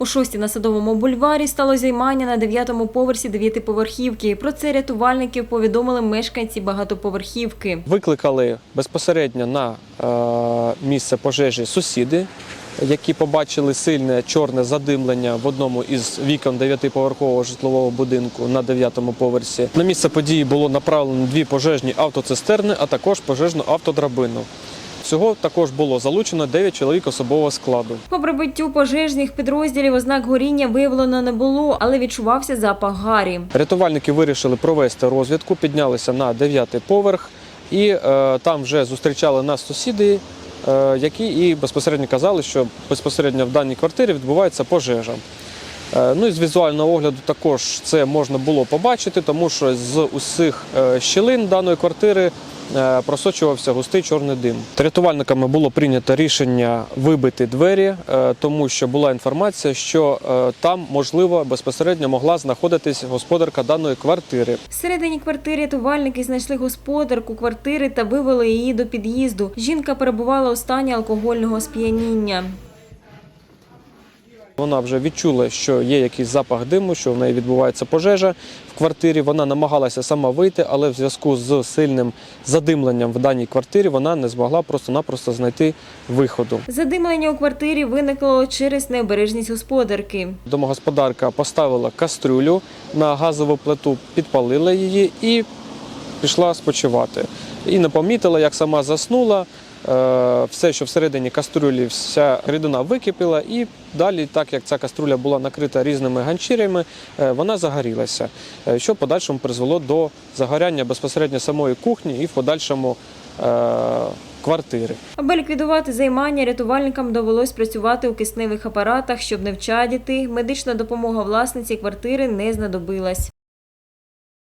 У шостій на садовому бульварі стало займання на дев'ятому поверсі дев'ятиповерхівки. Про це рятувальників повідомили мешканці багатоповерхівки. Викликали безпосередньо на е, місце пожежі сусіди, які побачили сильне чорне задимлення в одному із вікон дев'ятиповерхового житлового будинку на дев'ятому поверсі. На місце події було направлено дві пожежні автоцистерни, а також пожежну автодрабину. Всього також було залучено 9 чоловік особового складу. По прибиттю пожежних підрозділів ознак горіння виявлено не було, але відчувався запах гарі. Рятувальники вирішили провести розвідку, піднялися на дев'ятий поверх і е, там вже зустрічали нас сусіди, е, які і безпосередньо казали, що безпосередньо в даній квартирі відбувається пожежа. Е, Ну і з візуального огляду також це можна було побачити, тому що з усіх е, щілин даної квартири е, просочувався густий чорний дим. Рятувальниками було прийнято рішення вибити двері, тому що була інформація, що там можливо безпосередньо могла знаходитись господарка даної квартири. Всередині квартири рятувальники знайшли господарку квартири та вивели її до під'їзду. Жінка перебувала у стані алкогольного сп'яніння. Вона вже відчула, що є якийсь запах диму, що в неї відбувається пожежа в квартирі. Вона намагалася сама вийти, але в зв'язку з сильним задимленням в даній квартирі вона не змогла просто-напросто знайти виходу. Задимлення у квартирі виникло через необережність господарки. Домогосподарка поставила кастрюлю на газову плиту, підпалила її і пішла спочивати. І не помітила, як сама заснула. Е, Все, що всередині кастрюлі, вся рідина википіла, і далі, так як ця каструля була накрита різними ганчірями, е, вона загорілася, е, що в подальшому призвело до загоряння безпосередньо самої кухні і в подальшому квартири. Аби ліквідувати займання, рятувальникам довелось працювати у кисневих апаратах, щоб не вчадіти. Медична допомога власниці квартири не знадобилась.